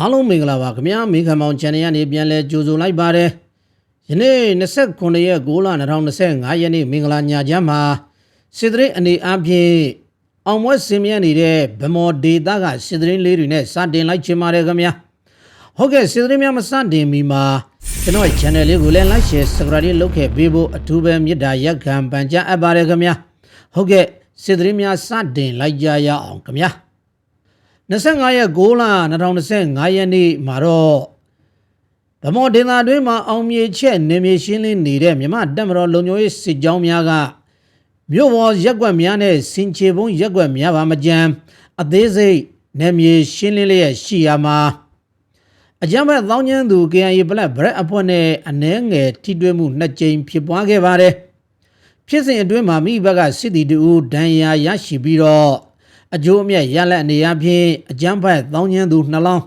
အားလုံးမင်္ဂလာပါခင်ဗျာမိခမောင် channel ကနေပြန်လဲကြိုဆိုလိုက်ပါတယ်ယနေ့29ရက်6လ2025ရက်နေ့မင်္ဂလာညချမ်းမှာစစ်တရင်အနေအချင်းအောင်မွဲစင်မြတ်နေတဲ့ဗမော်ဒေတာကစစ်တရင်လေးတွေနဲ့စတင်လိုက်ချင်ပါတယ်ခင်ဗျာဟုတ်ကဲ့စစ်တရင်များမစတင်မီမှာကျွန်တော်ရဲ့ channel လေးကိုလည်း like share subscribe လေးလုပ်ခဲ့ပေးဖို့အထူးပဲမေတ္တာရက်ခံပန်ကြားအပ်ပါတယ်ခင်ဗျာဟုတ်ကဲ့စစ်တရင်များစတင်လိုက်ကြရအောင်ခင်ဗျာ 25ရက်6လ2025ရက်နေ့မှာတော့ဗမော်ဒေသတွင်းမှာအောင်မြေချက်နေမြေရှင်းလင်းနေတဲ့မြမတက်မတော်လုံခြုံရေးစစ်ကြောင်းများကမြို့ပေါ်ရက်ကွက်များနဲ့စင်ချေပုံးရက်ကွက်များပါမကြမ်းအသေးစိတ်နေမြေရှင်းလင်းလျက်ရှိရာမှာအကြမ်းဖက်သောင်းကျန်းသူ KIA ပလက်ဗရက်အဖွဲ့နဲ့အနှဲငယ်ထိတွေ့မှုနှစ်ကြိမ်ဖြစ်ပွားခဲ့ပါတယ်ဖြစ်စဉ်အတွင်းမှာမိဘကစစ်တီတူဒဏ်ရာရရှိပြီးတော့ အကျိုးအမြတ်ရလက်အနေအချင်းအကြမ်းဖက်သောင်းကျန်းသူနှလောင်း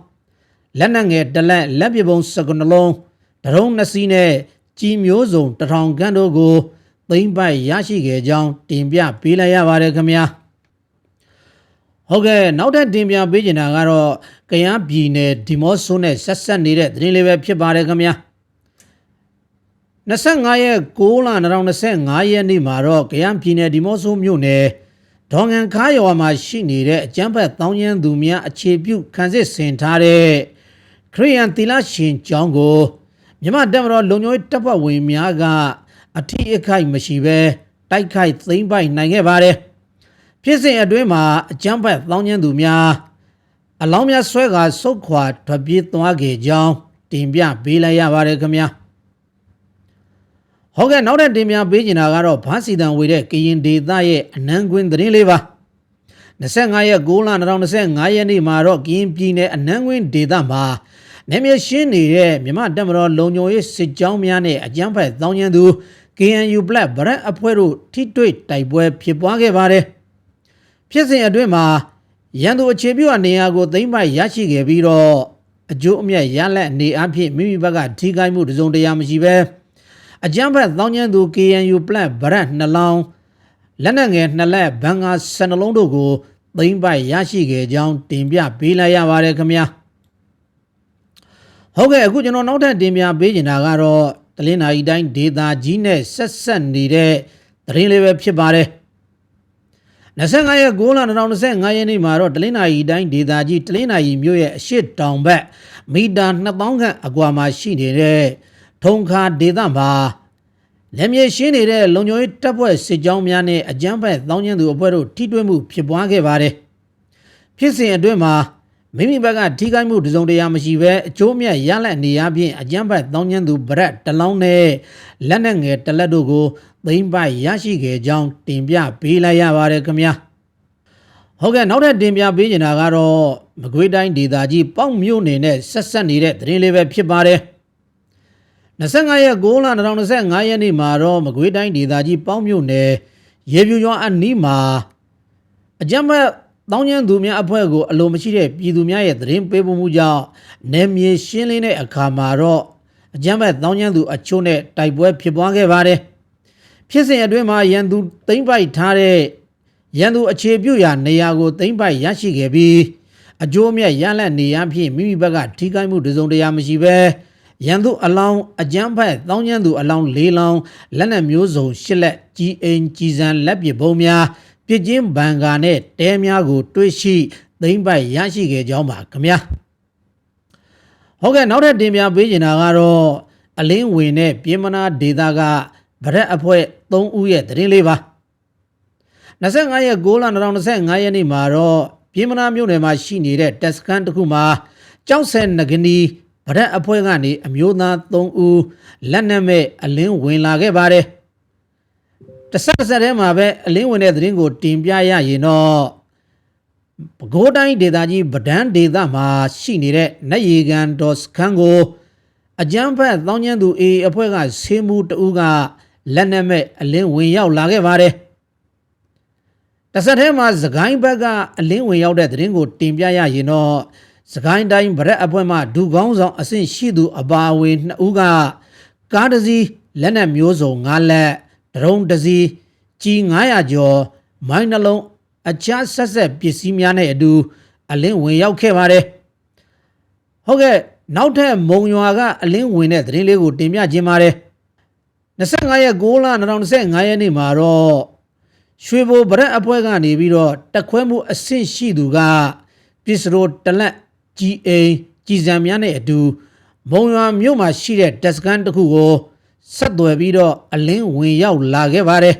လက်နက်ငယ်တစ်လက်လက်ပြပုံစကုနှလုံးဒရုန်းနှစ်စီးနဲ့ကြီးမျိုးစုံတထောင်ခန့်တို့ကိုသိမ့်ပိုက်ရရှိခဲ့ကြောင်းတင်ပြပေးလိုက်ရပါတယ်ခင်ဗျာဟုတ်ကဲ့နောက်ထပ်တင်ပြပေးချင်တာကတော့ကယန်းပြည်နယ်ဒီမော့ဆိုနဲ့ဆက်ဆက်နေတဲ့သတင်းလေးပဲဖြစ်ပါတယ်ခင်ဗျာ25ရက်6လ2025ရက်နေ့မှာတော့ကယန်းပြည်နယ်ဒီမော့ဆိုမြို့နယ် ဒေါငန်ခါရွာမှာရှိနေတဲ့အကျန်းဖက်တောင်းကျမ်းသူများအခြေပြုခံစစ်ဆင်ထားတဲ့ခရိယန်သီလရှင်ကျောင်းကိုမြမတက်မတော်လုံခြုံရေးတပ်ဖွဲ့ဝင်များကအထီးအခိုက်မရှိဘဲတိုက်ခိုက်သိမ်းပိုက်နိုင်ခဲ့ပါတယ်ဖြစ်စဉ်အတွင်းမှာအကျန်းဖက်တောင်းကျမ်းသူများအလောင်းများဆွဲကာစုတ်ခွာထွက်ပြေးသွားခဲ့ကြောင်းတင်ပြပေးလိုက်ရပါတယ်ခင်ဗျာ ဟုတ်ကဲ့နောက်ထပ်တင်ပြပေးချင်တာကတော့ဘာစီတန်ဝေတဲ့ကရင်ဒေသရဲ့အနန်းကွင်းသတင်းလေးပါ25ရက်6လ2025ရက်နေ့မှာတော့ကရင်ပြည်နယ်အနန်းကွင်းဒေသမှာနေမြေရှင်းနေတဲ့မြမတက်မတော်လုံညိုရေးစစ်ကြောင်းများနဲ့အကြမ်းဖက်သောင်းကျန်းသူ KNU Black ဗရက်အဖွဲ့တို့ထိတွေ့တိုက်ပွဲဖြစ်ပွားခဲ့ပါတယ်ဖြစ်စဉ်အတွင်းမှာရန်သူအခြေပြုအနေရာကိုသိမ့်ပိုက်ရရှိခဲ့ပြီးတော့အကျိုးအမြတ်ရလက်အနေအဖြစ်မိမိဘက်ကထိခိုက်မှုတစုံတရာမရှိဘဲ အကြမ်းဖက်သောင်းကျန်းသူ KNU Black ဗရက်နှလောင်းလက်နက်ငယ်နှစ်လက်ဘန်ကာဆယ်နှလုံးတို့ကိုသိမ့်ပိုက်ရရှိခဲ့ကြောင်းတင်ပြပေးလိုက်ရပါတယ်ခင်ဗျာဟုတ်ကဲ့အခုကျွန်တော်နောက်ထပ်တင်ပြပေးချင်တာကတော့တလင်းနာရီတိုင်းဒေတာကြီးနဲ့ဆက်ဆက်နေတဲ့သတင်းလေးပဲဖြစ်ပါတယ်25ရက်6လ2025ရက်နေ့မှာတော့တလင်းနာရီတိုင်းဒေတာကြီးတလင်းနာရီမြို့ရဲ့အရှိတောင်ဘက်မီတာ2000ခန့်အကွာမှာရှိနေတဲ့ ထုံခါဒေသမှာလက်မြေရှင်းနေတဲ့လုံခြုံရေးတပ်ဖွဲ့စစ်ကြောင်းများနဲ့အကြမ်းဖက်သောင်းကျန်းသူအဖွဲ့တို့ထိတွေ့မှုဖြစ်ပွားခဲ့ပါတယ်။ဖြစ်စဉ်အတွင်းမှာမိမိဘက်ကထိခိုက်မှုတစုံတရာမရှိဘဲအကျိုးမြတ်ရလက်နေရဖြင့်အကြမ်းဖက်သောင်းကျန်းသူဗရက်တလောင်းနဲ့လက်နက်ငယ်တစ်လက်တို့ကိုသိမ်းပိုက်ရရှိခဲ့ကြောင်းတင်ပြပေးလိုက်ရပါတယ်ခင်ဗျာ။ဟုတ်ကဲ့နောက်ထပ်တင်ပြပေးချင်တာကတော့မကွေးတိုင်းဒေသကြီးပေါက်မြို့နယ်နဲ့ဆက်ဆက်နေတဲ့သတင်းလေးပဲဖြစ်ပါတယ်။ 25ရက်6လ2025ရက်နေ့မှာတော့မကွေးတိုင်းဒေသကြီးပေါင်းမြို့နယ်ရေပြူရွာအနီးမှာအကြမ်းဖက်တောင်းကျမ်းသူများအဖွဲ့ကိုအလိုမရှိတဲ့ပြည်သူများရဲ့သတင်းပေးပို့မှုကြောင့်နယ်မြေရှင်းလင်းတဲ့အခါမှာတော့အကြမ်းဖက်တောင်းကျမ်းသူအချို့နဲ့တိုက်ပွဲဖြစ်ပွားခဲ့ပါတယ်ဖြစ်စဉ်အတွင်းမှာရန်သူသိမ့်ပိုက်ထားတဲ့ရန်သူအခြေပြုရာနေရာကိုသိမ့်ပိုက်ရရှိခဲ့ပြီးအကျိုးအမြတ်ရလက်နေရဖြင့်မိမိဘက်ကထိခိုက်မှုတစုံတရာမရှိဘဲ ရန်သူအလောင်းအကြမ်းဖက်တောင်းကျမ်းသူအလောင်း၄လောင်းလက်နက်မျိုးစုံ၈လက်ကြီးအိမ်ကြီးစံလက်ပစ်ဘုံများပြစ်ချင်းဘန်ကာနဲ့တဲများကို တွေ့ရှိသိမ့်ပိုက်ရရှိခဲ့ကြောင်းပါခင်ဗျာဟုတ်ကဲ့နောက်ထပ်တင်ပြပေးချင်တာကတော့အလင်းဝင်တဲ့ပြည်မနာဒေတာကဗရက်အဖွဲ့3ဦးရဲ့သတင်းလေးပါ25ရက်6လ2025ရက်နေ့မှာတော့ပြည်မနာမြို့နယ်မှာရှိနေတဲ့တက်စကန်တစ်ခုမှာကြောက်ဆဲငကနီ ဗရက်အဖွဲ့ကနေအမျိုးသား3ဦးလက်နက်မဲ့အလင်းဝင်လာခဲ့ပါတယ်တဆက်ဆက်ထဲမှာပဲအလင်းဝင်တဲ့သတင်းကိုတင်ပြရရင်တော့ပဲခူးတိုင်းဒေသကြီးဗဒန်းဒေသမှာရှိနေတဲ့နတ်ရီကန်ဒေါ်စခန်းကိုအကြမ်းဖက်သောင်းကျန်းသူအေအဖွဲ့ကဆေးမှုတဦးကလက်နက်မဲ့အလင်းဝင်ရောက်လာခဲ့ပါတယ်တဆက်ထဲမှာသခိုင်းဘက်ကအလင်းဝင်ရောက်တဲ့သတင်းကိုတင်ပြရရင်တော့ စကိုင်းတိုင်းဗရက်အဖွဲ့မှဒူကောင်းဆောင်အဆင့်ရှိသူအပါအဝင်နှစ်ဦးကကားတစ်စီးလက်နက်မျိုးစုံ၅လက်ဒရုန်းတစ်စီးကြီး900ကျော်မိုင်းနှလုံးအခြားဆက်ဆက်ပစ္စည်းများနဲ့အတူအလင်းဝင်ရောက်ခဲ့ပါတယ်။ဟဟုတ်ကဲ့နောက်ထပ်မုံရွာကအလင်းဝင်တဲ့သတင်းလေးကိုတင်ပြခြင်းပါတယ်25ရက်6လ2025ရက်နေ့မှာတော့ရွှေဘိုဗရက်အဖွဲ့ကနေပြီးတော့တက်ခွဲမှုအဆင့်ရှိသူကပစ္စရိုတလက် ကြီးအိမ်ကြီးစံများနဲ့အတူမုံရွာမြို့မှာရှိတဲ့တက်စကန်တစ်ခုကိုဆက်သွယ်ပြီးတော့အလင်းဝင်ရောက်လာခဲ့ပါတယ်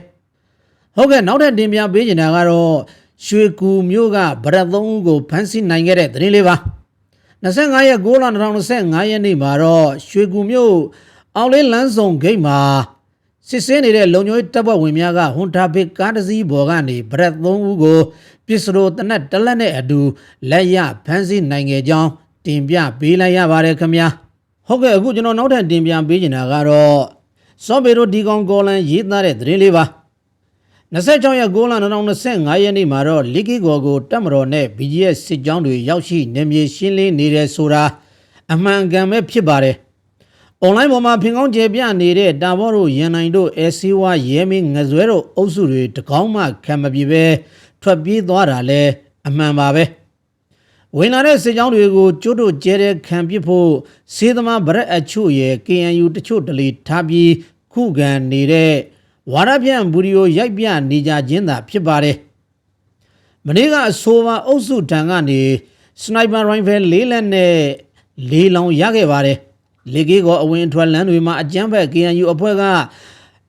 ဟုတ်ကဲ့နောက်ထပ်တင်ပြပေးချင်တာကတော့ရွှေကူမြို့ကဗရက်သုံးဦးကိုဖမ်းဆီးနိုင်ခဲ့တဲ့သတင်းလေးပါ25ရက်6လ2025ရက်နေ့မှာတော့ရွှေကူမြို့အောင်လေးလန်းဆောင်ဂိတ်မှာစစ်ဆေးနေတဲ့လုံခြုံရေးတပ်ဖွဲ့ဝင်များကဟွန်တာဘစ်ကားတစ်စီးပေါ်ကနေဗရက်3ဦးကို ပစ္စရိုတနက်တစ်လက်နဲ့အတူလက်ရဖမ်းဆီးနိုင်ခဲ့ကြောင်းတင်ပြပေးလိုက်ရပါတယ်ခင်ဗျာဟုတ်ကဲ့အခုကျွန်တော်နောက်ထပ်တင်ပြပေးချင်တာကတော့စောဘေရိုဒီကောင်ကောလန်ရေးသားတဲ့သတင်းလေးပါ26ရက်6လ2025ရက်နေ့မှာတော့လီကီဂော်ကိုတက်မတော်နဲ့ BGS စစ်ကြောင်းတွေရောက်ရှိနေမြေရှင်းလင်းနေတယ်ဆိုတာအမှန်ကန်ပဲဖြစ်ပါတယ်။ online ပေါ်မှာဖင်ကောင်းကျေပြနေတဲ့တာဘောတို့ရန်နိုင်တို့အဲစီဝါရဲမင်းငဇွဲတို့အုပ်စုတွေတကောင်းမှခံမပြေပဲ ထွက်ပြေးသွားတာလဲအမှန်ပါပဲ။ဝင်လာတဲ့စစ်ကြောင်းတွေကိုကျွတ်တို့ကျဲတဲ့ခံပစ်ဖို့စေးသမားဗရက်အချို့ရဲ့ KNU တချို့တလီထားပြီးခုခံနေတဲ့ဝါရပြန့်ဘူရီယိုရိုက်ပြနေကြခြင်းသာဖြစ်ပါတယ်။မနေ့ကအဆိုပါအုပ်စုတန်ကနေစနိုက်ပါရိုင်ဖယ်လေးလက်နဲ့လေးလောင်ရခဲ့ပါတယ်။လေကေးကအဝင်အထွက်လမ်းတွေမှာအကြမ်းဖက် KNU အဖွဲ့ကမြ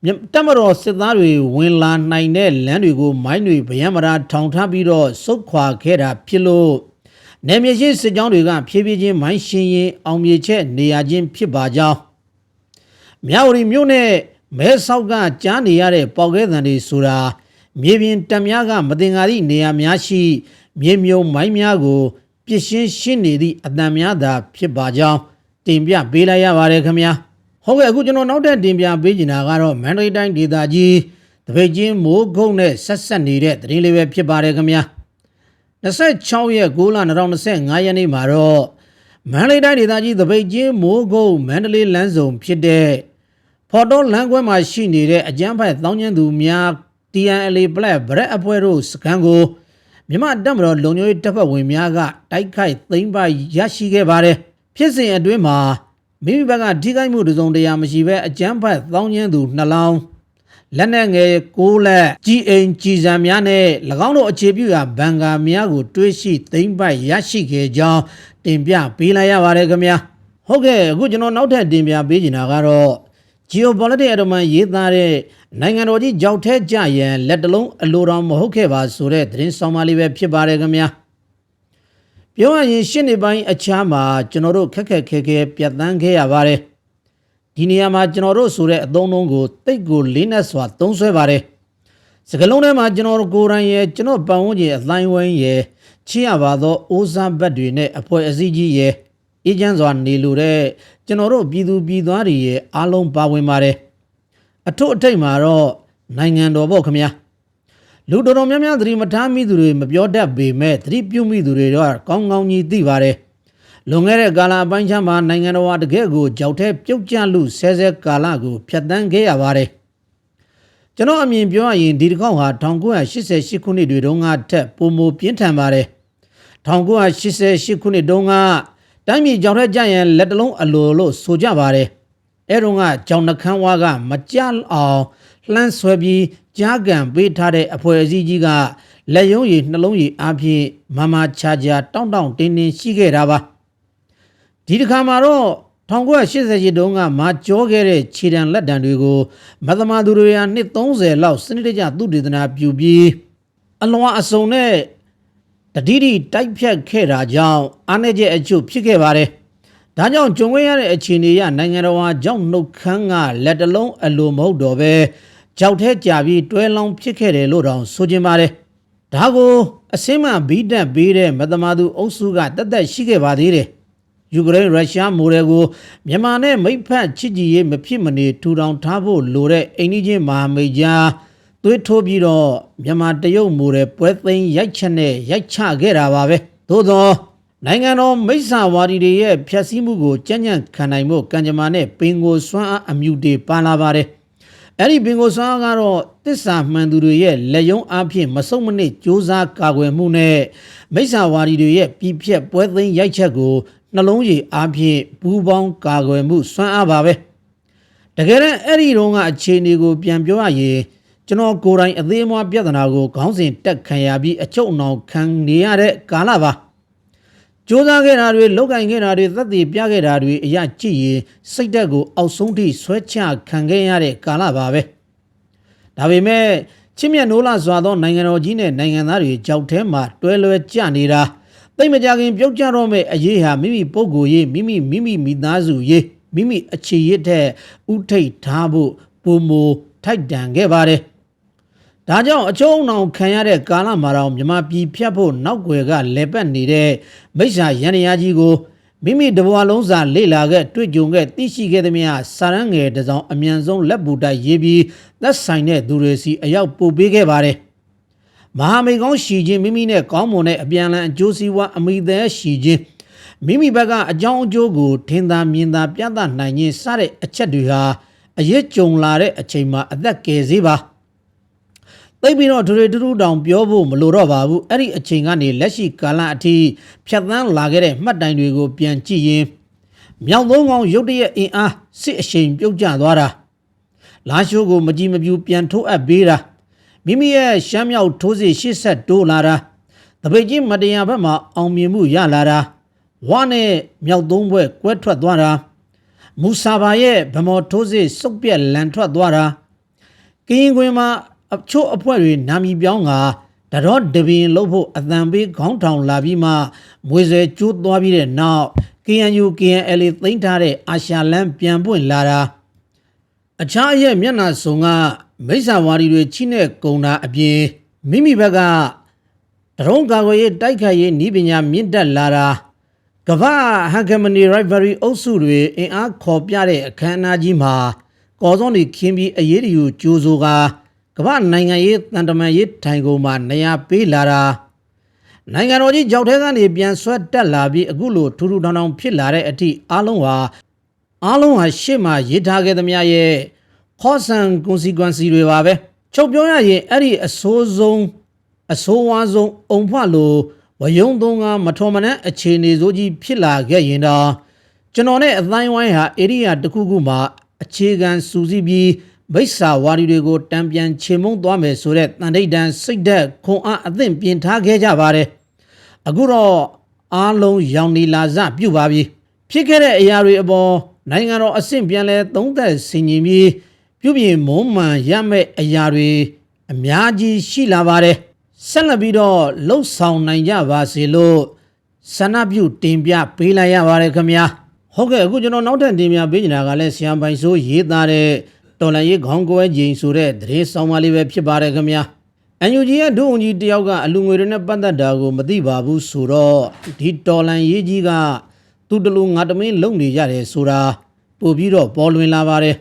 တက်မတော်စစ်သားတွေဝင်လာနိုင်တဲ့လမ်းတွေကိုမိုင်းတွေဗျံမရာထောင်ထားပြီးတော့စုတ်ခွာခဲ့တာဖြစ်လို့နေမြေရှိစစ်ကြောင်းတွေကဖြည်းဖြည်းချင်းမိုင်းရှင်ရင်အောင်မြေချက်နေရခြင်းဖြစ်ပါကြောင်းမြဝတီမြို့နဲ့မဲဆောက်ကကြားနေရတဲ့ပေါက်ခဲတံတွေဆိုတာမြေပြင်တက်များကမတင်္ကာသည့်နေရာများရှိ မြေမြုံမိုင်းများကိုပြစ်ရှင်းရှင်းနေသည့်အတန်များသာဖြစ်ပါကြောင်းတင်ပြပေးလိုက်ရပါတယ်ခင်ဗျာ ဟုတ်ကဲ့အခုကျွန်တော်နောက်ထပ်တင်ပြပေးချင်တာကတော့မန္တလေးတိုင်းဒေသကြီးတပိတ်ချင်းမိုးကုတ်နဲ့ဆက်ဆက်နေတဲ့သတင်းလေးပဲဖြစ်ပါတယ်ခင်ဗျာ26ရက်6လ2025ရက်နေ့မှာတော့မန္တလေးတိုင်းဒေသကြီးတပိတ်ချင်းမိုးကုတ်မန္တလေးလမ်းစုံဖြစ်တဲ့ဖော်တော်လမ်းခွဲမှာရှိနေတဲ့အကြမ်းဖက်တောင်းကျမ်းသူများ TNLA Black ဗရက်အဖွဲ့တို့စကန်ကိုမြမတက်မတော်လုံခြုံရေးတပ်ဖွဲ့ဝင်များကတိုက်ခိုက်သိမ်းပိုက်ရရှိခဲ့ပါတယ်ဖြစ်စဉ်အတွင်းမှာ မိမိဘက်ကထိခိုက်မှုတစုံတရာမရှိဘဲအကြမ်းဖက်တောင်းကျမ်းသူနှလောင်းလက်နက်ငယ်ကိုးလက်ကြီးအိမ်ကြီးစံများနဲ့၎င်းတို့အခြေပြုရာဘန်ကာများကို တွေးရှိသိမ့်ပိုက်ရရှိခဲ့ကြောင်းတင်ပြပေးလိုက်ရပါတယ်ခင်ဗျာဟုတ်ကဲ့အခုကျွန်တော်နောက်ထပ်တင်ပြပေးချင်တာကတော့ geopolitics အတော်မှရေးသားတဲ့နိုင်ငံတော်ကြီးကြောက်ထဲကြရန်လက်တလုံးအလိုတော်မဟုတ်ခဲ့ပါဆိုတဲ့သတင်းဆောင်မလေးပဲဖြစ်ပါတယ်ခင်ဗျာ ပြောရရင်ရှင်းနေပိုင်းအခြားမှာကျွန်တော်တို့ခက်ခက်ခဲခဲပြတ်တန်းခဲ့ရပါတယ်ဒီနေရာမှာကျွန်တော်တို့ဆိုတဲ့အသုံးအနှုန်းကိုတိတ်ကိုလေးနက်စွာသုံးဆွဲပါတယ်စကလုံးထဲမှာကျွန်တော်တို့ကိုယ်တိုင်ရဲ့ကျွန်တော်ပတ်ဝန်းကျင်အတိုင်းဝိုင်းရဲ့ချစ်ရပါသောအိုးစားဘက်တွေနဲ့အဖွဲအစည်းကြီးရဲ့အေဂျင့်စွာနေလိုတဲ့ကျွန်တော်တို့ပြည်သူပြည်သားတွေရဲ့အားလုံးပါဝင်ပါတယ်အထွတ်အထိပ်မှာတော့နိုင်ငံတော်ပေါ့ခင်ဗျာ လူတော်တော်များများသတိမထားမိသူတွေမပြောတတ်ပေမဲ့သတိပြုမိသူတွေတော့ကောင်းကောင်းကြီးသိပါတယ်လွန်ခဲ့တဲ့ကာလအပိုင်းခြားမှာနိုင်ငံတော်ဟာတကယ့်ကိုကြောက်တဲ့ပြုတ်ကျလူဆဲဆဲကာလကိုဖျက်ဆီးခဲ့ရပါတယ်ကျွန်တော်အမြင်ပြောရရင်ဒီတစ်ခေါက်ဟာ1988ခုနှစ်တွေတုန်းကထက်ပိုမိုပြင်းထန်ပါတယ်1988ခုနှစ်တုန်းကတိုင်းပြည်ကြောင်ထက်ကြရင်လက်တလုံးအလိုလို့ဆိုကြပါတယ်အဲ့တော့ကကြောင်နှခမ်းဝါကမကြအောင် လှမ်းဆွဲပြီးကြားကန်ပေးထားတဲ့အဖွဲ့အစည်းကြီးကလက်ယုံရည်နှလုံးရည်အပြင်မမချာချာတောင့်တောင့်တင်းတင်းရှိခဲ့တာပါဒီတစ်ခါမှာတော့1988တုန်းကမာကြောခဲ့တဲ့ခြေတံလက်တံတွေကိုမသမာသူတွေဟာနှစ်30လောက်စနစ်တကျသုတေသနာပြုပြီးအလွန်အစုံနဲ့တတိတိတိုက်ဖြတ်ခဲ့တာကြောင့်အားနည်းချက်အချို့ဖြစ်ခဲ့ပါတယ်။ဒါကြောင့်ကြုံခဲ့ရတဲ့အခြေအနေရနိုင်ငံတော်ဟာကြောင့်နှုတ်ခမ်းကလက်တလုံးအလိုမဟုတ်တော့ပဲ ကြောက်ထဲကြပြီးတွဲလောင်းဖြစ်ခဲ့တယ်လို့တောင်ဆိုချင်ပါတယ်။ဒါကိုအစင်းမှဘီးတက်ပေးတဲ့မသမာသူအုပ်စုကတတ်သက်ရှိခဲ့ပါသေးတယ်။ယူကရိန်းရုရှားမိုးတွေကိုမြန်မာနဲ့မိတ်ဖက်ချစ်ကြည်ရေးမဖြစ်မနေထူထောင်ထားဖို့လိုတဲ့အိန္ဒိချင်းမဟာမိတ်ကြားသွေးထိုးပြီးတော့မြန်မာတရုတ်မိုးတဲ့ပွဲသိမ်းရိုက်ချက်နဲ့ရိုက်ချခဲ့တာပါပဲသို့သောနိုင်ငံတော်မိစ္ဆာဝါဒီတွေရဲ့ဖျက်ဆီးမှုကိုကြံ့ကြံ့ခံနိုင်မှုကံကြမ္မာနဲ့ပင်ကိုစွမ်းအားအမြူတွေပါလာပါတယ် အဲ့ဒီပင်ကိုစွမ်းအားကတော့တစ္ဆာမှန်သူတွေရဲ့လက်ယုံအားဖြင့်မဆုံးမနစ်စ조사ကာကွယ်မှုနဲ့မိစ္ဆာဝါဒီတွေရဲ့ပြည့်ဖြက်ပွဲသိမ်းရိုက်ချက်ကိုနှလုံးရည်အားဖြင့်ပူးပေါင်းကာကွယ်မှုစွမ်းအားပါပဲတကယ်တမ်းအဲ့ဒီတုန်းကအခြေအနေကိုပြန်ပြောရရင်ကျွန်တော်ကိုယ်တိုင်အသေးအမွားပြဿနာကိုခေါင်းစဉ်တက်ခံရပြီးအချုပ်အနှောင်ခံနေရတဲ့ကာလပါ စူးစမ်းခဲ့တာတွေလောက်ကင်ခဲ့တာတွေသက်သေပြခဲ့တာတွေအရာကြည့်ရင်စိတ်ဓာတ်ကိုအောက်ဆုံးထိဆွဲချခံခဲ့ရတဲ့ကာလပါပဲဒါပေမဲ့ချစ်မြတ်နိုးလာစွာသောနိုင်ငံတော်ကြီးနဲ့နိုင်ငံသားတွေကြောက်ထဲမှာတွဲလွဲကြနေတာသိမ့်မကြခင်ပြုတ်ကြတော့မဲ့အရေးဟာမိမိပုဂ္ဂိုလ်ရေးမိမိမိမိမိသားစုရေးမိမိအခြေရစ်တဲ့ဥထိတ်ထားဖို့ပုံမထိုက်တန်ခဲ့ပါတယ် ဒါကြောင့်အချုံအောင်ခံရတဲ့ကာလမှာတော့မြမပြည်ဖြတ်ဖို့နောက်ွယ်ကလဲပတ်နေတဲ့မိစ္ဆာရန်ရာကြီးကိုမိမိတဘွားလုံးစာလေ့လာခဲ့တွေ့ကြုံခဲ့သိရှိခဲ့သမျှစာရန်ငယ်တစ်စောင်အမြန်ဆုံးလက်ပူတိုက်ရေးပြီးသက်ဆိုင်တဲ့သူတွေစီအရောက်ပို့ပေးခဲ့ပါတယ်မဟာမိတ်ကောင်းရှီချင်းမိမိနဲ့ကောင်းမွန်တဲ့အပြန်အလှန်အကျိုးစီးပွားအမိသည်ရှီချင်းမိမိဘက်ကအကြောင်းအကျိုးကိုထင်သာမြင်သာပြသနိုင်ခြင်းစတဲ့အချက်တွေဟာအရေးကြုံလာတဲ့အချိန်မှာအသက်ကယ်စေပါ သိပ်ပြီးတော့ထူထူထူတောင်ပြောဖို့မလိုတော့ပါဘူးအဲ့ဒီအချိန်ကနေလက်ရှိကာလအထိဖြတ်သန်းလာခဲ့တဲ့မှတ်တိုင်တွေကိုပြန်ကြည့်ရင်မြောက်သုံးကောင်ရုတ်တရက်အင်အားစစ်အရှိန်ပြုတ်ကျသွားတာလာရှိုးကိုမကြည်မပြူပြန်ထိုးအပ်ပေးတာမိမိရဲ့ရှမ်းမြောက်ထိုးစစ်ရှစ်ဆက်တိုးလာတာတပိတ်ကြီးမတရားဘက်မှာအောင်မြင်မှုရလာတာဝါနဲ့မြောက်သုံးဘွဲ့ကွဲထွက်သွားတာမူဆာဘာရဲ့ဗမော်ထိုးစစ်စုပ်ပြက်လန်ထွက်သွားတာကရင်ကွင်းမှာ အချို့အဖွဲ့တွေနာမည်ပြောင်းကတတော်တပင်လို့ဖို့အတန်ပေးခေါင်းထောင်လာပြီးမှမွေဆွဲကျိုးသွားပြီးတဲ့နောက် KNU KNL သိမ်းထားတဲ့အာရှလန်ပြန်ပွင့်လာတာအခြားရဲ့မျက်နှာစုံကမိစ္ဆာဝါဒီတွေချိနဲ့ကုံတာအပြင်မိမိဘက်ကတရုံးကာကွယ်ရေးတိုက်ခိုက်ရေးဤပညာမြင့်တက်လာတာကမ္ဘာဟန်ကမနီ rivalry အုပ်စုတွေအင်အားခေါ်ပြတဲ့အခမ်းအနားကြီးမှာကော်စောနေခင်းပြီးအရေးတယူကြိုးစိုးကား ကမ္ဘာနိုင်ငံရေးတန်တမန်ရေးထိုင်ကုန်မှာနေရာပေးလာတာနိုင်ငံတော်ကြီးကြောက်ထဲကနေပြန်ဆွဲတက်လာပြီးအခုလိုထူးထူးထောင်ထောင်ဖြစ်လာတဲ့အထိအားလုံးဟာအားလုံးဟာရှေ့မှာရေးထားခဲ့သမျှရဲ့ခေါ်ဆန် consequence တွေပါပဲချုပ်ပြောရရင်အဲ့ဒီအဆိုးဆုံးအဆိုးဝါးဆုံးအုံဖွလို့ဝယုံသုံးကမထော်မနှံအခြေအနေဆိုးကြီးဖြစ်လာခဲ့ရင်တော့ကျွန်တော်နဲ့အတိုင်းဝိုင်းဟာဧရိယာတစ်ခုခုမှာအခြေခံစူးစီးပြီး မိစ္ဆာဝါဒီတွေကိုတံပြန်ချေမုံသွားမယ်ဆိုတဲ့တန်ထိတ်တန်စိတ်ဓာတ်ခွန်အားအသင့်ပြင်ထားခဲ့ကြပါတယ်အခုတော့အားလုံးရောင်နေလာစပြုတ်ပါပြီဖြစ်ခဲ့တဲ့အရာတွေအပေါ်နိုင်ငံတော်အဆင့်ပြန်လဲသုံးသက်ဆင်ခြင်ပြီးပြုပြင်မုံမှန်ရမဲ့အရာတွေအများကြီးရှိလာပါတယ်ဆက်လက်ပြီးတော့လှုပ်ဆောင်နိုင်ကြပါစေလို့ဆန္ဒပြုတင်ပြပေးလိုက်ရပါတယ်ခင်ဗျာဟုတ်ကဲ့အခုကျွန်တော်နောက်ထပ်တင်ပြပေးနေတာကလည်းဆရာပိုင်ဆိုးရေးသားတဲ့ တော်လန်ရေးခေါင်းကွဲခြင်းဆိုတဲ့သတင်းဆောင်မလေးပဲဖြစ်ပါတယ်ခင်ဗျာအန်ယူဂျီရဲ့ဒုဝန်ကြီးတယောက်ကအလူငွေတွေနဲ့ပတ်သက်တာကိုမသိပါဘူးဆိုတော့ဒီတော်လန်ရေးကြီးကသူတလူငါတမင်းလုံနေရတယ်ဆိုတာပို့ပြီးတော့ပေါ်လွင်လာပါတယ်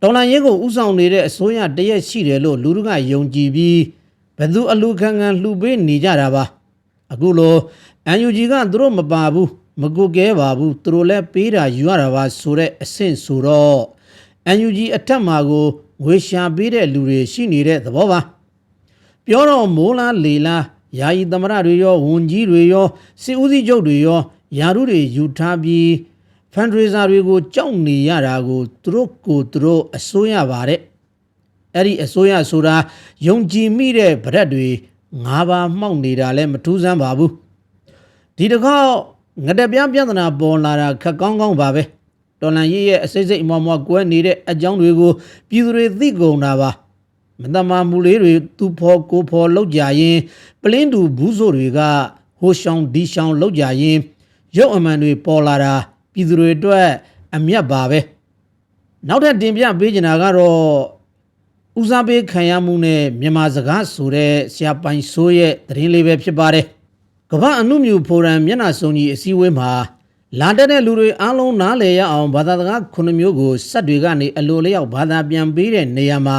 တော်လန်ရေးကိုဥဆောင်နေတဲ့အစိုးရတရက်ရှိတယ်လို့လူတို့ကယုံကြည်ပြီးဘယ်သူအလူခံခံလှူပေးနေကြတာပါအခုလိုအန်ယူဂျီကသူတို့မပါဘူးမကုတ်ကဲပါဘူးသူတို့လည်းပေးတာယူရတာပါဆိုတဲ့အဆင့်ဆိုတော့ NUG အထက်မှာကိုငွေရှာပေးတဲ့လူတွေရှိနေတဲ့သဘောပါပြောတော့မိုးလားလေလားယာယီသမရတွေရောဝန်ကြီးတွေရောစစ်ဦးစီးချုပ်တွေရောယာရုတွေယူထားပြီးဖန်ဒရေးဇာတွေကိုကြောက်နေရတာကိုသူတို့ကိုသူတို့အစိုးရပါတဲ့အဲ့ဒီအစိုးရဆိုတာယုံကြည်မိတဲ့ဗရက်တွေငါးပါးမှောက်နေတာလည်းမထူးဆန်းပါဘူးဒီတစ်ခေါက်ငတပြပြဿနာပေါ်လာတာခက်ကောင်းကောင်းပါပဲ တော်လန်ရေးရဲ့အစိတ်စိတ်အမောင်မောကွဲနေတဲ့အကြောင်းတွေကိုပြည်သူတွေသိကုန်တာပါမတမာမှုလေးတွေသူဖော်ကိုဖော်လောက်ကြရင်ပလင်းတူဘူးဆိုတွေကဟိုရှောင်းဒီရှောင်းလောက်ကြရင်ရုပ်အမှန်တွေပေါ်လာတာပြည်သူတွေအတွက်အမျက်ပါပဲနောက်ထပ်တင်ပြပေးချင်တာကတော့ဦးစားပေးခံရမှုနဲ့မြန်မာစကားဆိုတဲ့ဆရာပိုင်ဆိုးရဲ့သတင်းလေးပဲဖြစ်ပါတယ်ကမ္ဘာအမှုမြူဖိုရမ်မျက်နှာစုံကြီးအစည်းအဝေးမှာ လာတက်တဲ့လူတွေအားလုံးနားလည်ရအောင်ဘာသာစကားခုနှစ်မျိုးကိုစက်တွေကနေအလိုလျောက်ဘာသာပြန်ပေးတဲ့နေရာမှာ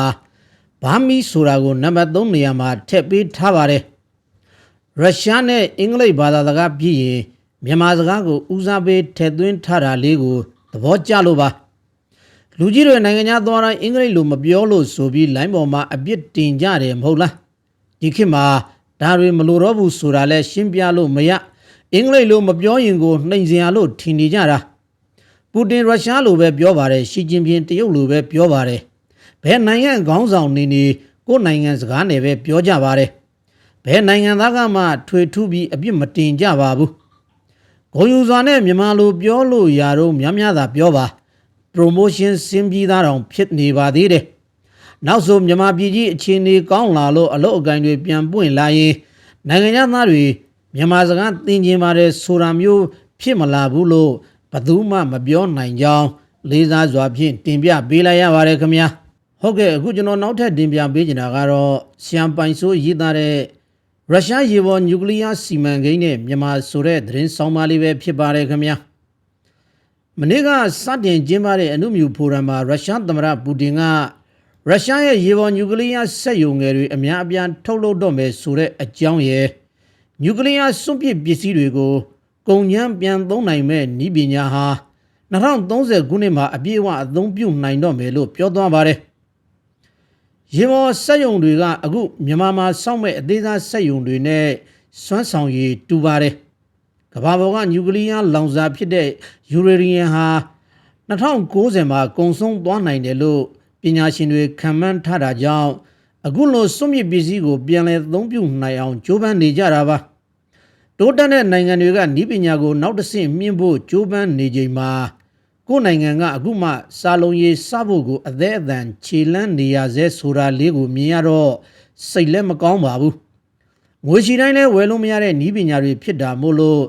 ဘာမီဆိုတာကိုနံပါတ်3နေရာမှာထည့်ပေးထားပါတယ်ရုရှားနဲ့အင်္ဂလိပ်ဘာသာစကားပြည်ရင်မြန်မာစကားကိုဦးစားပေးထည့်သွင်းထားတာလေးကိုသဘောကျလို့ပါလူကြီးတွေနိုင်ငံသားသွားတိုင်းအင်္ဂလိပ်လိုမပြောလို့ဆိုပြီးလိုင်းပေါ်မှာအပြစ်တင်ကြတယ်မဟုတ်လားဒီခေတ်မှာဒါတွေမလိုတော့ဘူးဆိုတာလဲရှင်းပြလို့မရ အင်္ဂလိပ်လိုမပြောရင်ကိုနှိမ်စရာလို့ထင်နေကြတာပူတင်ရုရှားလိုပဲပြောပါတယ်ရှီကျင်ပင်တရုတ်လိုပဲပြောပါတယ်ဘယ်နိုင်ငံခေါင်းဆောင်နေနေကိုယ်နိုင်ငံစကားနဲ့ပဲပြောကြပါတယ်ဘယ်နိုင်ငံသားကမှထွေထူးပြီးအပြစ်မတင်ကြပါဘူးဂုံယူစွာနဲ့မြန်မာလိုပြောလို့ရတော့များများသာပြောပါ promotion စင်ပြီးသားတောင်ဖြစ်နေပါသေးတယ်နောက်ဆုံးမြန်မာပြည်ကြီးအခြေအနေကောင်းလာလို့အလုပ်အကင်တွေပြန်ပွင့်လာရင်နိုင်ငံသားတွေ မြန်မာစကားသင်ကျင်ပါတယ်ဆိုတာမျိုးဖြစ်မလာဘူးလို့ဘယ်သူမှမပြောနိုင်ကြောင်းလေးစားစွာဖြင့်တင်ပြပေးလိုက်ရပါတယ်ခင်ဗျာဟုတ်ကဲ့အခုကျွန်တော်နောက်ထပ်တင်ပြပေးချင်တာကတော့ရှမ်ပိုင်ဆိုးရေးသားတဲ့ရုရှားရေပေါ်နျူကလ িয়ার စီမံကိန်းနဲ့မြန်မာဆိုတဲ့သတင်းဆောင်ပါလေးပဲဖြစ်ပါတယ်ခင်ဗျာ မနေ့ကစတင်ကျင်းပတဲ့အနုမြူဖိုရမ်မှာရုရှားသမ္မတပူတင်ကရုရှားရဲ့ရေပေါ်နျူကလ িয়ার စက်ရုံငယ်တွေအများအပြားထုတ်လုပ်တော့မယ်ဆိုတဲ့အကြောင်းရဲ့ နျူကလ িয়ার စွန့်ပစ်ပစ္စည်းတွေကိုကုန်ကျန်းပြန်သုံးနိုင်မဲ့နည်းပညာဟာ2030ခုနှစ်မှာအပြည့်အဝအသုံးပြုနိုင်တော့မယ်လို့ပြောသွားပါတယ်။ရေပေါ်စက်ရုံတွေကအခုမြန်မာမှာစောင့်မဲ့အသေးစားစက်ရုံတွေနဲ့စွမ်းဆောင်ရည်တူပါတယ်။ ကမ္ဘာပေါ်ကနျူကလ িয়ার လောင်စာဖြစ်တဲ့ယူရေနီယံဟာ2090မှာကုန်ဆုံးသွားနိုင်တယ်လို့ပညာရှင်တွေခန့်မှန်းထားတာကြောင့် အခုလိုစွန့်မြစ်ပစ္စည်းကိုပြန်လည်သုံးပြုနိုင်အောင်ကြိုးပမ်းနေကြတာပါတိုးတက်တဲ့နိုင်ငံတွေကဤပညာကိုနောက်တစ်ဆင့်မြင့်ဖို့ကြိုးပမ်းနေချိန်မှာကိုယ်နိုင်ငံကအခုမှစာလုံးရေးစဖို့ကိုအသေးအတန်ခြေလန်းနေရဆဲဆိုတာလေးကိုမြင်ရတော့စိတ်လည်းမကောင်းပါဘူးငွေချီတိုင်းလည်းဝယ်လို့မရတဲ့နီးပညာတွေဖြစ်တာမို့လို့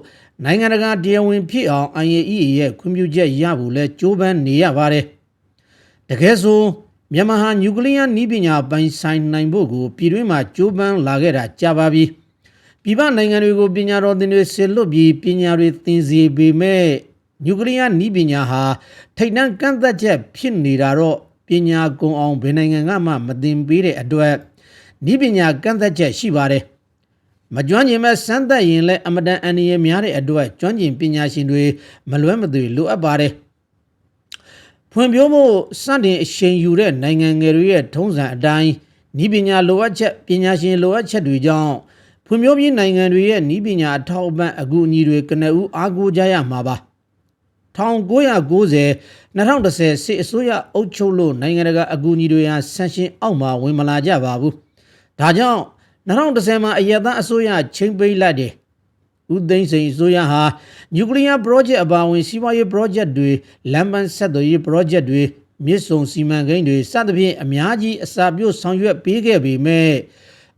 နိုင်ငံတကာတရားဝင်ဖြစ်အောင် IAEA ရဲ့ခွင့်ပြုချက်ရဖို့လဲကြိုးပမ်းနေရပါတယ်။တကယ်ဆို မြန်မာဟာနျူကလ িয়ারနီးပညာပိုင်ဆိုင်နိုင်ဖို့ကိုပြည်တွင်းမှာကြိုးပမ်းလာခဲ့တာကြာပါပြီ။ပြည်ပနိုင်ငံတွေကိုပညာတော်သင်တွေဆင်လွတ်ပြီးပညာတွေသင်စီပေမဲ့နျူကလ িয়ারနီးပညာဟာထိတ်တန့်ကန့်သက်ချက်ဖြစ်နေတာတော့ပညာကုံအောင်ဘယ်နိုင်ငံကမှမသင်ပေးတဲ့အတွက်နီးပညာကန့်သက်ချက်ရှိပါတယ်။ မကျွမ်းကျင်မဲ့စမ်းသပ်ရင်လည်းအမတန်အန္တရာယ်များတဲ့အတွက်ကျွမ်းကျင်ပညာရှင်တွေမလွဲမသွေလိုအပ်ပါတယ်။ ဖွံ့ဖြိုးမှုစတင်အရှိန်ယူတဲ့နိုင်ငံငယ်တွေရဲ့ထုံးစံအတိုင်းဤပညာလိုအပ်ချက်ပညာရှင်လိုအပ်ချက်တွေကြောင့်ဖွံ့ဖြိုးပြီးနိုင်ငံတွေရဲ့ဤပညာအထောက်အပံ့အကူအညီတွေကနဦးအားကိုးကြရမှာပါ။1990 2010စစ်အစိုးရအုပ်ချုပ်လို့နိုင်ငံတကာအကူအညီတွေဟာဆန်ရှင်အောက်မှာဝင်မလာကြပါဘူး။ဒါကြောင့်2010မှာအယက်သားအစိုးရချိန်ပိတ်လိုက်တယ်။ ဦးသိန်းစိန်အစိုးရဟာနျူကလ িয়ার project အပါအဝင်စီးပွားရေး project တွေလမ်းပန်းဆက်သွယ်ရေး project တွေမြစ်ဆုံစီမံကိန်းတွေစသဖြင့်အများကြီးအစာပြုတ်ဆောင်ရွက်ပေးခဲ့ပေမဲ့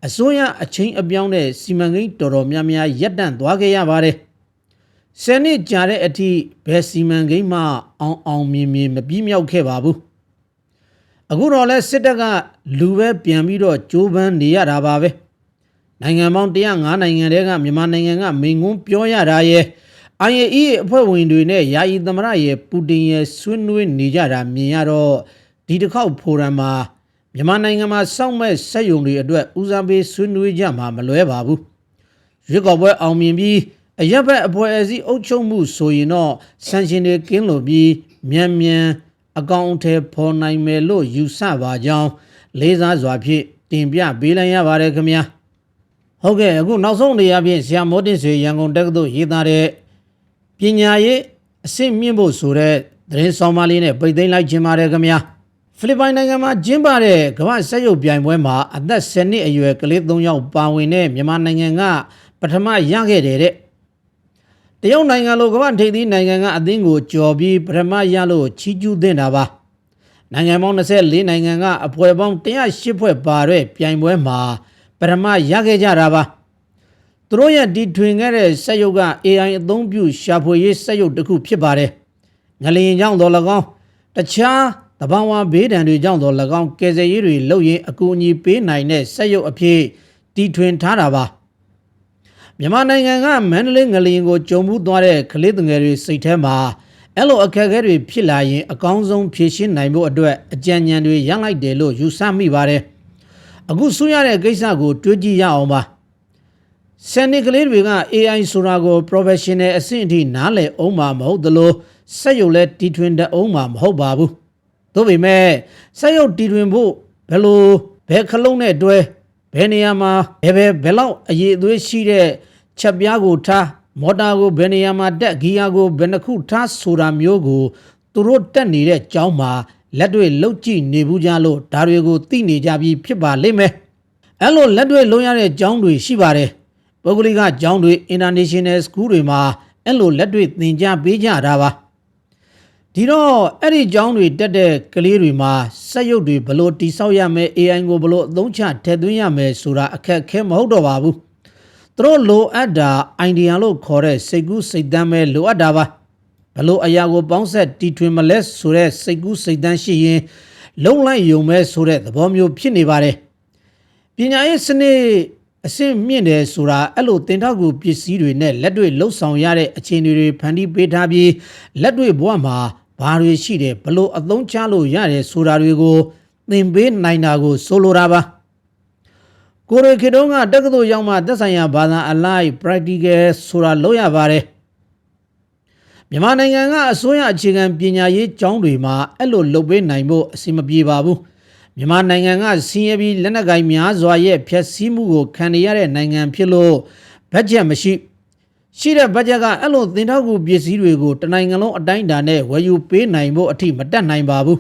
အစိုးရအချင်းအပြောင်းတဲ့စီမံကိန်းတော်တော်များများရပ်တန့်သွားခဲ့ရပါတယ်။ဆယ်နှစ်ကြာတဲ့အထိဘယ်စီမံကိန်းမှအောင်အောင်မြင်မြင်မပြီးမြောက်ခဲ့ပါဘူး။အခုတော့လဲစစ်တပ်ကလူပဲပြန်ပြီးတော့ကြိုးပမ်းနေရတာပါပဲ။ နိုင်ငံပေါင်း105နိုင်ငံတည်းကမြန်မာနိုင်ငံကမိန်ကွန်းပြောရတာရဲ့ IAEA အဖွဲ့ဝင်တွေနဲ့ယာယီသမ္မတရဲ့ပူတင်ရဲ့ဆွေးနွေးနေကြတာမြင်ရတော့ဒီတစ်ခေါက်ဖိုရမ်မှာမြန်မာနိုင်ငံမှာစောင့်မဲ့စက်ယုံတွေအတွက်ဦးစားပေးဆွေးနွေးကြမှာမလွဲပါဘူးရွေးကောက်ပွဲအောင်မြင်ပြီးအရက်ဘက်အဖွဲ့အစည်းအုပ်ချုပ်မှုဆိုရင်တော့ဆန်ရှင်တွေကင်းလို့ပြီးမြန်မြန်အကောင့်အထည်ဖော်နိုင်မယ်လို့ယူဆပါကြောင်းလေးစားစွာဖြင့်တင်ပြပေးလိုက်ရပါတယ်ခင်ဗျာ ဟုတ်ကဲ့အခုနောက်ဆုံးနေရာဖြင့်ဆရာမောတင်ဆွေရန်ကုန်တက္ကသိုလ်ရေးသားတဲ့ပညာရေးအဆင့်မြင့်ဖို့ဆိုတဲ့သတင်းဆောင်မလေးနဲ့ပိတ်သိမ်းလိုက်ခြင်းပါတယ်ခင်ဗျာဖိလစ်ပိုင်နိုင်ငံမှာကျင်းပတဲ့ကမ္ဘာဆက်ရုပ်ပြိုင်ပွဲမှာအသက်10နှစ်အရွယ်ကလေး3ယောက်ပါဝင်တဲ့မြန်မာနိုင်ငံကပထမရခဲ့တယ်တဲ့တရုတ်နိုင်ငံလိုကမ္ဘာထိပ်သီးနိုင်ငံကအသင်းကိုကြော်ပြီးပထမရလို့ချီးကျူးသင့်တာပါနိုင်ငံပေါင်း24နိုင်ငံကအဖွဲ့ပေါင်း108ဖွဲ့ပါတဲ့ပြိုင်ပွဲမှာ ပထမရခဲ့ကြတာပါသူတို့ရဲ့ဒီထွင်ခဲ့တဲ့စက်ရုပ်က AI အသုံးပြုရှာဖွေရေးစက်ရုပ်တစ်ခုဖြစ်ပါတယ်။ငလျင်ကြောင့်တော်၎င်းတခြားတဘာဝဘေးဒဏ်တွေကြောင့်တော်၎င်းကယ်ဆယ်ရေးတွေလုပ်ရင်အကူအညီပေးနိုင်တဲ့စက်ရုပ်အဖြစ်တီထွင်ထားတာပါ။မြန်မာနိုင်ငံကမန္တလေးငလျင်ကိုကြုံမှုသွားတဲ့ကလေးငယ်တွေစိတ်ထဲမှာအဲ့လိုအခက်အခဲတွေဖြစ်လာရင်အကောင်းဆုံးဖြေရှင်းနိုင်ဖို့အတွက်အကြံဉာဏ်တွေရလိုက်တယ်လို့ယူဆမိပါတယ်။ အခုဆွရတဲ့ကိစ္စကိုတွေးကြည့်ရအောင်ပါ။ဆယ်နှစ်ကလေးတွေက AI ဆိုတာကို professional အဆင့်အထိနားလည်အောင်မှာမဟုတ်သလိုစက်ရုပ်လည်းတီထွင်တတ်အောင်မှာမဟုတ်ပါဘူး။သို့ပေမဲ့စက်ရုပ်တီထွင်ဖို့ဘယ်လိုဘယ်ခလုံးနဲ့တွဲဘယ်နေရာမှာဘယ်ဘယ်ဘယ်လောက်အရေးအသွေးရှိတဲ့ချက်ပြားကိုထားမော်တာကိုဘယ်နေရာမှာတက်ဂီယာကိုဘယ်နှခုထားဆိုတာမျိုးကိုသူတို့တက်နေတဲ့ကြောင်းမှာ လက်တွေလှုပ်ကြည့်နေဘူးကြလို့ဒါတွေကိုသိနေကြပြီးဖြစ်ပါလိမ့်မယ်အဲ့လိုလက်တွေလုံးရတဲ့ကြောင်းတွေရှိပါတယ်ပုဂ္ဂလိကကြောင်းတွေ international school တွေမှာအဲ့လိုလက်တွေသင်ကြားပေးကြတာပါဒီတော့အဲ့ဒီကြောင်းတွေတက်တဲ့ကလေးတွေမှာစက်ရုပ်တွေဘလို့တိဆောက်ရမယ် AI ကိုဘလို့အသုံးချထည့်သွင်းရမယ်ဆိုတာအခက်အခဲမဟုတ်တော့ပါဘူးသူတို့လိုအပ်တာ idea လို့ခေါ်တဲ့စိတ်ကူးစိတ်တမ်းပဲလိုအပ်တာပါ ဘလို့အရာကိုပေါင်းဆက်တီထွင်မလဲဆိုတဲ့စိတ်ကူးစိတ်တမ်းရှိရင်လုံလိုက်ယုံမဲဆိုတဲ့သဘောမျိုးဖြစ်နေပါတယ်ပညာရေးစနစ်အဆင့်မြင့်တယ်ဆိုတာအဲ့လိုတင်ထောက်ကူပစ္စည်းတွေနဲ့လက်တွေ့လှုပ်ဆောင်ရတဲ့အခြေအနေတွေဖန်တီးပေးထားပြီးလက်တွေ့ဘဝမှာဘာတွေရှိတယ်ဘလို့အသုံးချလို့ရတယ်ဆိုတာတွေကိုသင်ပေးနိုင်တာကိုဆိုလိုတာပါကိုရီခေတုံးကတက္ကသိုလ်ရောက်မှသက်ဆိုင်ရာဘာသာအလိုက် practical ဆိုတာလုပ်ရပါတယ် မြန်မာနိုင်ငံကအစိုးရအခြေခံပညာရေးကျောင်းတွေမှာအဲ့လိုလုပ်ပေးနိုင်ဖို့အဆင်မပြေပါဘူးမြန်မာနိုင်ငံကဆင်းရဲပြီးလက်နက်ကိုင်များစွာရဲ့ဖျက်ဆီးမှုကိုခံရတဲ့နိုင်ငံဖြစ်လို့ဘတ်ဂျက်မရှိရှိတဲ့ဘတ်ဂျက်ကအဲ့လိုသင်ထောက်ကူပစ္စည်းတွေကိုတနိုင်ငံလုံးအတိုင်းအတာနဲ့ဝယ်ယူပေးနိုင်ဖို့အထိမတက်နိုင်ပါဘူး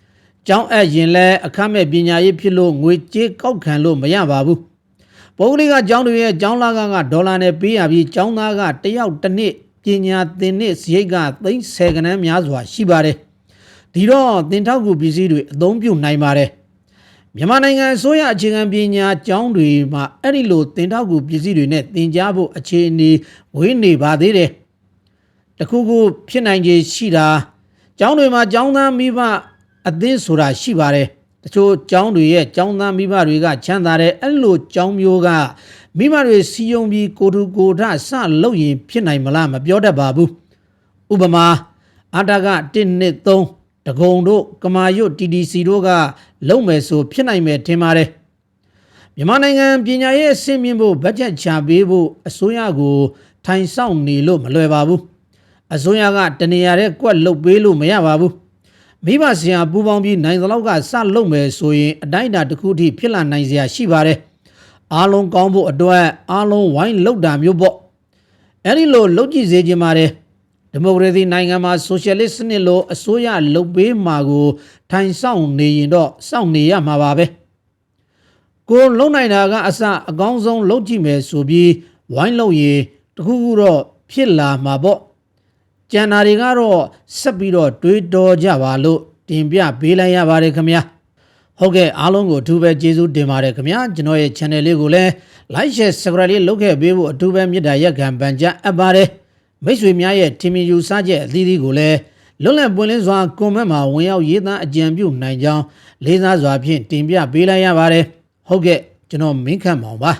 ။ကျောင်းအပ်ရင်လည်းအခမဲ့ပညာရေးဖြစ်လို့ငွေကြေးကောက်ခံလို့မရပါဘူး။ပုဂ္ဂလိကကျောင်းတွေရဲ့ကျောင်းလာကကဒေါ်လာနဲ့ပေးရပြီးကျောင်းသားကတယောက်တစ်နှစ် ပညာသင်နှစ်စရိတ်ကသိန်း10ကနန်းများစွာရှိပါတယ်။ဒီတော့သင်ထောက်ကူပစ္စည်းတွေအသုံးပြုနိုင်ပါတယ်။မြန်မာနိုင်ငံအစိုးရအခြေခံပညာကျောင်းတွေမှာအဲ့ဒီလိုသင်ထောက်ကူပစ္စည်းတွေနဲ့သင်ကြားဖို့အခြေအနေဝေးနေပါသေးတယ်။တခုခုဖြစ်နိုင်ခြေရှိတာကျောင်းတွေမှာကျောင်းသားမိဘအသင်းဆိုတာရှိပါတယ်။ တချို့ကျောင်းတွေရဲ့ကျောင်းသားမိဘတွေကချမ်းသာတဲ့အဲ့လိုကျောင်းမျိုးကမိဘတွေစီယုံပြီးကိုထူကိုထဆလုပ်ရင်ဖြစ်နိုင်မလားမပြောတတ်ပါဘူး။ဥပမာအတာက1နှစ်3တကုံတို့ကမာရွတ် TDC တို့ကလုံမယ်ဆိုဖြစ်နိုင်မယ်ထင်ပါတယ်မြန်မာနိုင်ငံပညာရေးအဆင့်မြင့်ဖို့ဘတ်ဂျက်ချပေးဖို့အစိုးရကို ထိုင်ဆောင်နေလို့မလွယ်ပါဘူးအစိုးရကတနေရာတဲ့ကွက်လုတ်ပေးလို့မရပါဘူး မိဘဆရာပူပေါင်းပြီးနိုင်သလောက်ကစလုပ်မယ်ဆိုရင်အတိုင်းအတာတစ်ခုထိဖြစ်လာနိုင်စရာရှိပါတယ်အားလုံးကောင်းဖို့အတွက်အားလုံးဝိုင်းလုပ်တာမျိုးပေါ့အဲ့ဒီလိုလုပ်ကြည့်စေချင်ပါတယ်ဒီမိုကရေစီနိုင်ငံမှာဆိုရှယ်လစ်စနစ်လိုအစိုးရလုပ်ပေးမှာကို ထိုင်ဆောင်နေရင်တော့စောင့်နေရမှာပါပဲကိုလုံနိုင်တာကအစအကောင်းဆုံးလုပ်ကြည့်မယ်ဆိုပြီးဝိုင်းလို့ရင်တခုခုတော့ဖြစ်လာမှာပေါ့ ကျန်တာတွေကတော့ဆက်ပြီးတော့တွေးတောကြပါလို့တင်ပြပေးလိုက်ရပါတယ်ခင်ဗျာဟုတ်ကဲ့အားလုံးကိုအထူးပဲကျေးဇူးတင်ပါတယ်ခင်ဗျာကျွန်တော်ရဲ့ channel လေးကိုလည်း like share subscribe လေးလုပ်ခဲ့ပေးဖို့အထူးပဲမေတ္တာရက်ခံပန်ကြားအပ်ပါတယ်မိတ်ဆွေများရဲ့ထင်မြင်ယူဆချက်အသီးသီးကိုလည်းလွတ်လပ်ပွင့်လင်းစွာကွန်မန့်မှာဝင်ရောက်ရေးသားအကြံပြုနိုင်ကြောင်းလေးစားစွာဖြင့်တင်ပြပေးလိုက်ရပါတယ်ဟုတ်ကဲ့ကျွန်တော်မင်းခန့်မောင်ပါ